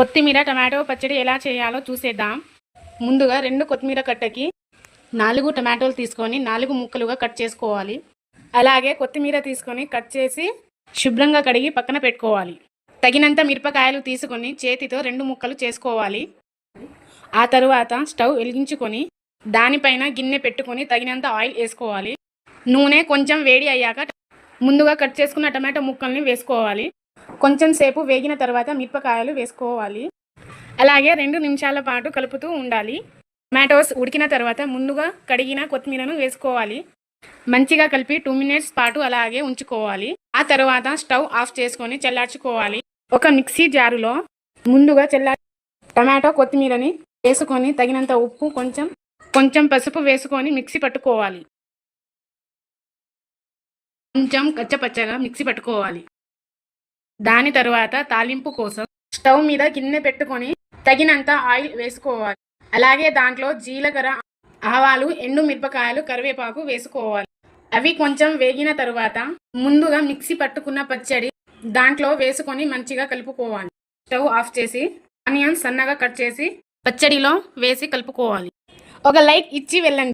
కొత్తిమీర టమాటో పచ్చడి ఎలా చేయాలో చూసేద్దాం. ముందుగా రెండు కొత్తిమీర కట్టకి నాలుగు టమాటోలు తీసుకొని నాలుగు ముక్కలుగా కట్ చేసుకోవాలి. అలాగే కొత్తిమీర తీసుకొని కట్ చేసి శుభ్రంగా కడిగి పక్కన పెట్టుకోవాలి. తగినంత మిరపకాయలు తీసుకొని చేతితో రెండు ముక్కలు చేసుకోవాలి. ఆ తరువాత స్టవ్ వెలిగించుకొని దానిపైన గిన్నె పెట్టుకొని తగినంత ఆయిల్ వేసుకోవాలి. నూనె కొంచెం వేడి అయ్యాక ముందుగా కట్ చేసుకున్న టమాటో ముక్కల్ని వేసుకోవాలి. కొంచెం సేపు వేగిన తర్వాత మిరపకాయలు వేసుకోవాలి. అలాగే రెండు నిమిషాల పాటు కలుపుతూ ఉండాలి. టమాటోస్ ఉడికిన తర్వాత ముందుగా కడిగిన కొత్తిమీరను వేసుకోవాలి. మంచిగా కలిపి టూ మినిట్స్ పాటు అలాగే ఉంచుకోవాలి. ఆ తర్వాత స్టవ్ ఆఫ్ చేసుకొని చల్లార్చుకోవాలి. ఒక మిక్సీ జారులో ముందుగా చల్లా టమాటో కొత్తిమీరని వేసుకొని తగినంత ఉప్పు కొంచెం కొంచెం పసుపు వేసుకొని మిక్సీ పట్టుకోవాలి. కొంచెం కచ్చపచ్చగా మిక్సీ పట్టుకోవాలి. దాని తరువాత తాలింపు కోసం స్టవ్ మీద గిన్నె పెట్టుకొని తగినంత ఆయిల్ వేసుకోవాలి. అలాగే దాంట్లో జీలకర్ర ఆవాలు ఎండు మిరపకాయలు కరివేపాకు వేసుకోవాలి. అవి కొంచెం వేగిన తరువాత ముందుగా మిక్సీ పట్టుకున్న పచ్చడి దాంట్లో వేసుకొని మంచిగా కలుపుకోవాలి. స్టవ్ ఆఫ్ చేసి ఆనియన్స్ సన్నగా కట్ చేసి పచ్చడిలో వేసి కలుపుకోవాలి. ఒక లైక్ ఇచ్చి వెళ్ళండి.